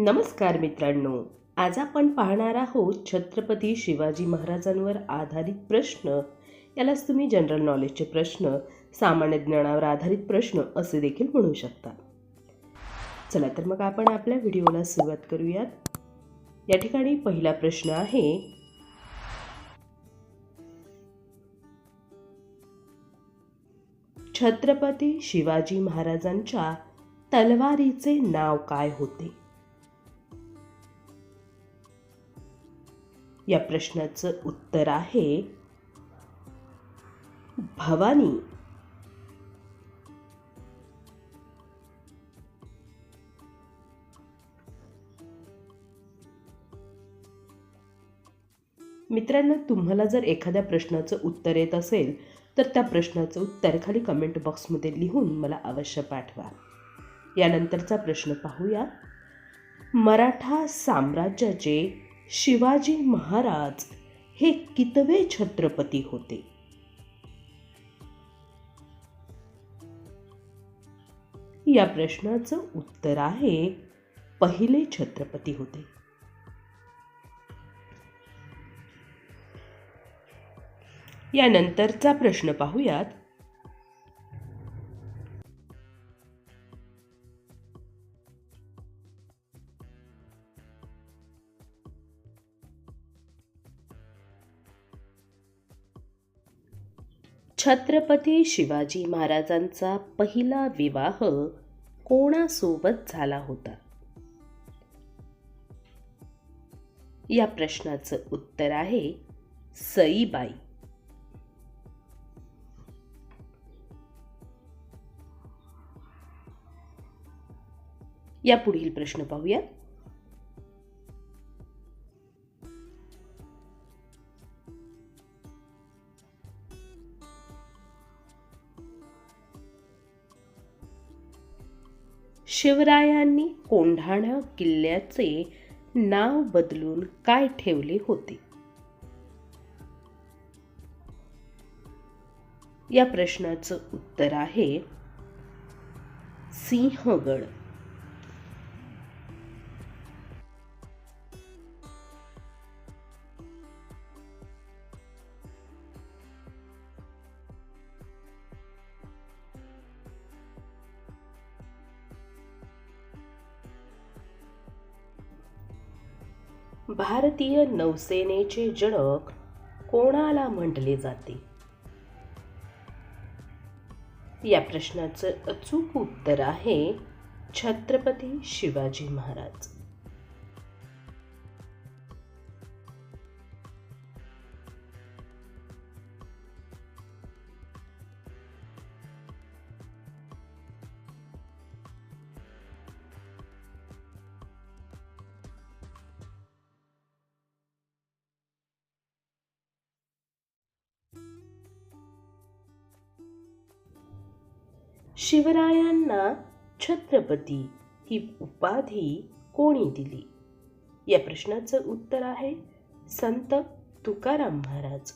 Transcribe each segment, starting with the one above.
नमस्कार मित्रांनो आज आपण पाहणार आहोत छत्रपती शिवाजी महाराजांवर आधारित प्रश्न. यालाच तुम्ही जनरल नॉलेजचे प्रश्न सामान्य ज्ञानावर आधारित प्रश्न असे देखील म्हणू शकता. चला तर मग आपण आपल्या व्हिडिओला सुरुवात करूयात. या ठिकाणी पहिला प्रश्न आहे छत्रपती शिवाजी महाराजांच्या तलवारीचे नाव काय होते? या प्रश्नाचं उत्तर आहे भवानी. मित्रांनो तुम्हाला जर एखाद्या प्रश्नाचं उत्तर येत असेल तर त्या प्रश्नाचं उत्तर खाली कमेंट बॉक्समध्ये लिहून मला अवश्य पाठवा. यानंतरचा प्रश्न पाहूया. मराठा साम्राज्याचे शिवाजी महाराज हे कितवे छत्रपती होते? या प्रश्नाचं उत्तर आहे पहिले छत्रपती होते. यानंतरचा प्रश्न पाहूयात. छत्रपती शिवाजी महाराजांचा पहिला विवाह कोणासोबत झाला होता? या प्रश्नाचं उत्तर आहे सईबाई. या पुढील प्रश्न पाहूया. शिवरायांनी कोंढाणा किल्ल्याचे नाव बदलून काय ठेवले होते? या प्रश्नाचं उत्तर आहे सिंहगड. भारतीय नौसेनेचे जनक कोणाला म्हटले जाते? या प्रश्नाचं अचूक उत्तर आहे छत्रपती शिवाजी महाराज. शिवरायांना छत्रपती ही उपाधी कोणी दिली? या प्रश्नाचं उत्तर आहे संत तुकाराम महाराज.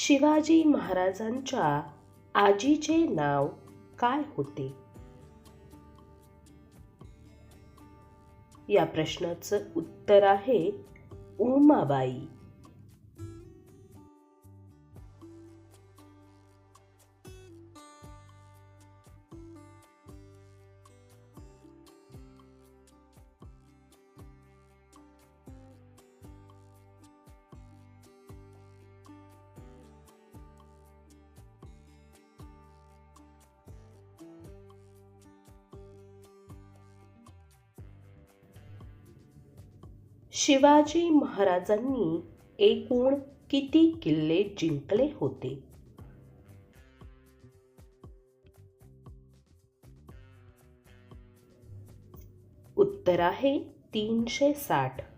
शिवाजी महाराजांच्या आजीचे नाव काय होते? या प्रश्नाचं उत्तर आहे उमाबाई. शिवाजी महाराजांनी एकूण किती किल्ले जिंकले होते? उत्तर आहे तीनशे साठ.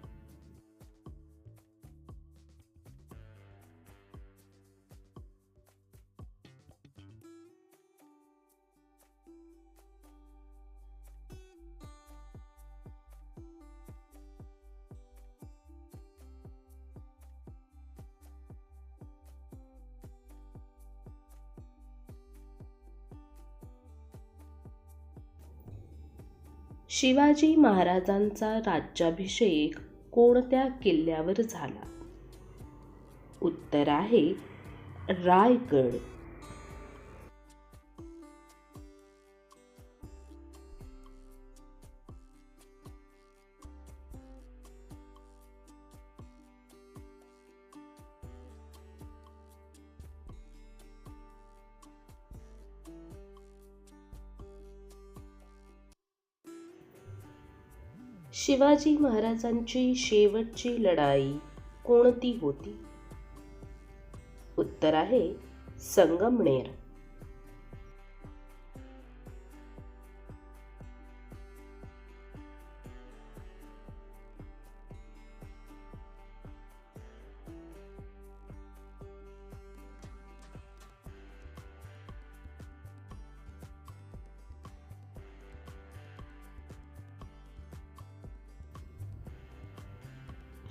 शिवाजी महाराजांचा राज्याभिषेक कोणत्या किल्ल्यावर झाला? उत्तर आहे रायगड. शिवाजी महाराजांची शेवटची लढाई कोणती होती? उत्तर आहे संगमनेर.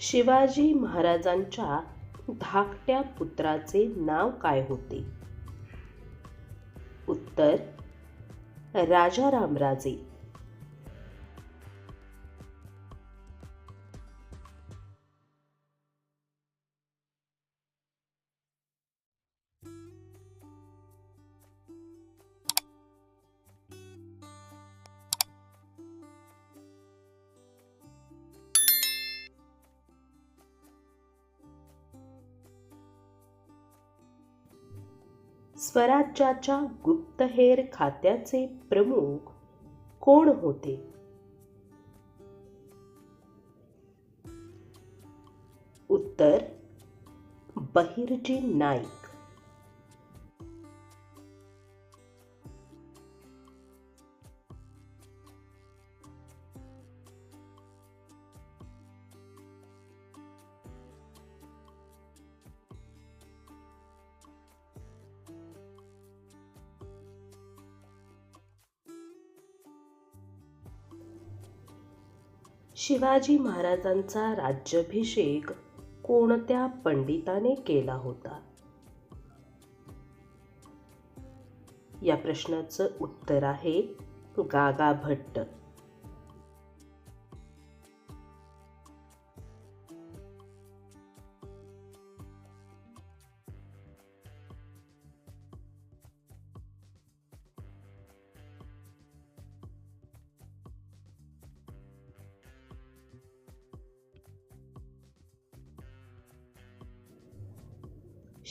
शिवाजी महाराजांच्या धाकट्या पुत्राचे नाव काय होते? उत्तर राजारामराजे. स्वराज्याच्या गुप्तहेर खात्याचे प्रमुख कोण होते? उत्तर बहिर्जी नाईक. शिवाजी महाराजांचा राज्याभिषेक कोणत्या पंडिताने केला होता? या प्रश्नाचं उत्तर आहे गागा भट्ट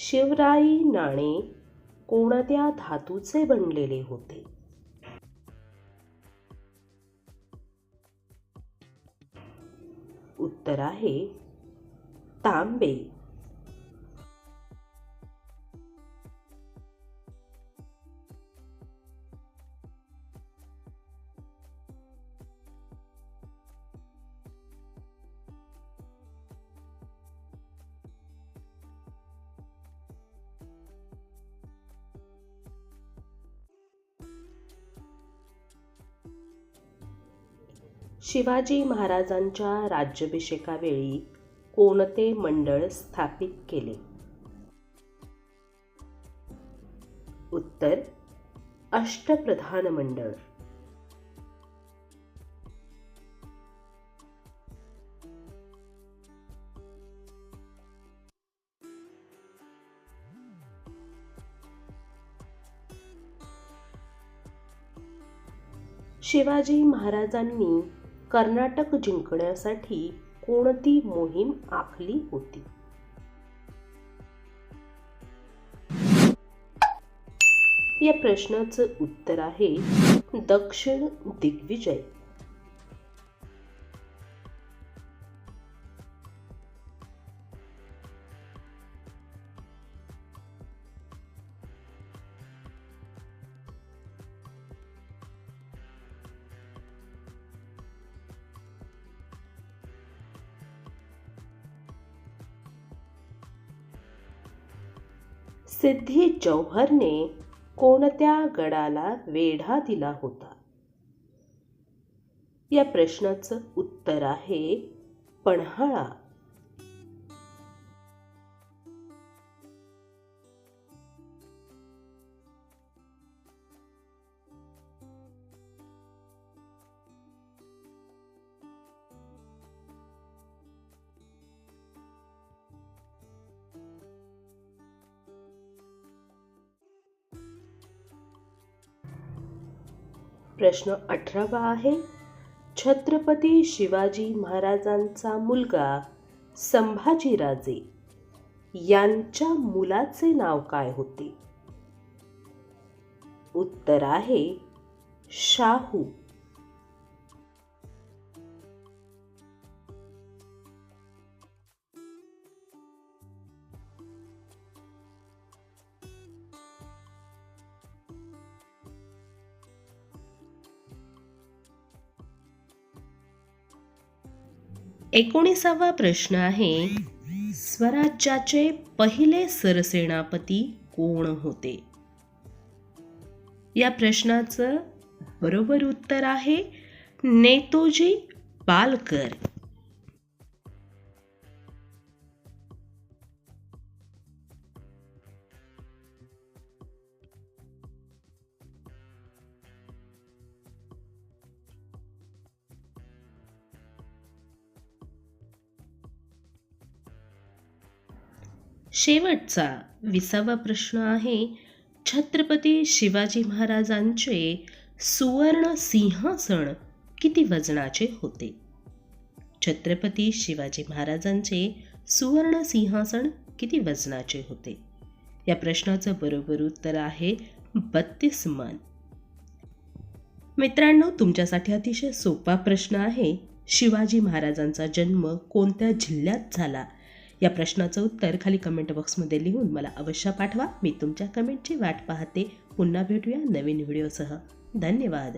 शिवराई नाणे कोणत्या धातूचे बनलेले होते? उत्तर आहे तांबे. शिवाजी महाराजांच्या राज्याभिषेकावेळी कोणते मंडळ स्थापित केले? उत्तर अष्टप्रधान मंडळ. शिवाजी महाराजांनी कर्नाटक जिंकण्यासाठी कोणती मोहीम आखली होती? या प्रश्नाचं उत्तर आहे दक्षिण दिग्विजय. सिद्धी जौहरने कोणत्या गडाला वेढा दिला होता? या प्रश्नाचं उत्तर आहे पन्हाळा. प्रश्न अठरावा आहे. छत्रपती शिवाजी महाराजांचा मुलगा संभाजीराजे यांच्या मुलाचे नाव काय होते? उत्तर आहे शाहू. एकोणीसावा प्रश्न आहे स्वराज्याचे पहिले सरसेनापती कोण होते? या प्रश्नाचं बरोबर उत्तर आहे नेतोजी पालकर. शेवटचा विसावा प्रश्न आहे छत्रपती शिवाजी महाराजांचे सुवर्ण सिंहासन किती वजनाचे होते? छत्रपती शिवाजी महाराजांचे सुवर्ण सिंहासन किती वजनाचे होते? या प्रश्नाचं बरोबर उत्तर आहे बत्तीस मन. मित्रांनो तुमच्यासाठी अतिशय सोपा प्रश्न आहे शिवाजी महाराजांचा जन्म कोणत्या जिल्ह्यात झाला? या प्रश्नाचं उत्तर खाली कमेंट बॉक्समध्ये लिहून मला अवश्य पाठवा. मी तुमच्या कमेंटची वाट पाहते. पुन्हा भेटूया नवीन व्हिडिओसह धन्यवाद.